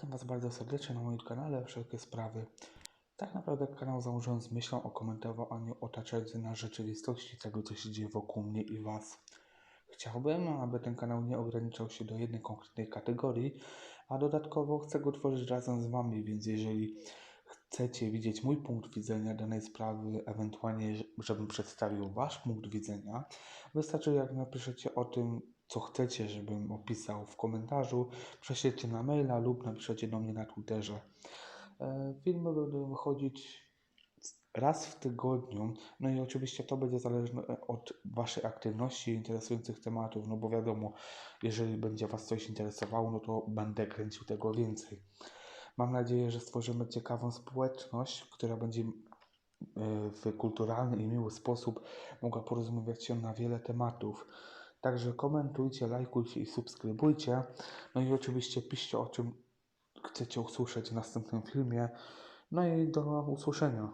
Witam Was bardzo serdecznie na moim kanale Wszelkie Sprawy. Tak naprawdę kanał założyłem z myślą o komentowaniu otaczającej nas rzeczywistości, tego co się dzieje wokół mnie i Was. Chciałbym, aby ten kanał nie ograniczał się do jednej konkretnej kategorii, a dodatkowo chcę go tworzyć razem z Wami, więc jeżeli chcecie widzieć mój punkt widzenia danej sprawy, ewentualnie żebym przedstawił Wasz punkt widzenia, wystarczy jak napiszecie o tym, co chcecie, żebym opisał w komentarzu, prześlijcie na maila lub napiszecie do mnie na Twitterze. E, Filmy będą wychodzić raz w tygodniu, no i oczywiście to będzie zależne od Waszej aktywności, interesujących tematów, no bo wiadomo, jeżeli będzie Was coś interesowało, no to będę kręcił tego więcej. Mam nadzieję, że stworzymy ciekawą społeczność, która będzie e, w kulturalny i miły sposób mogła porozmawiać się na wiele tematów. Także komentujcie, lajkujcie i subskrybujcie. No i oczywiście piszcie o czym chcecie usłyszeć w następnym filmie. No i do usłyszenia.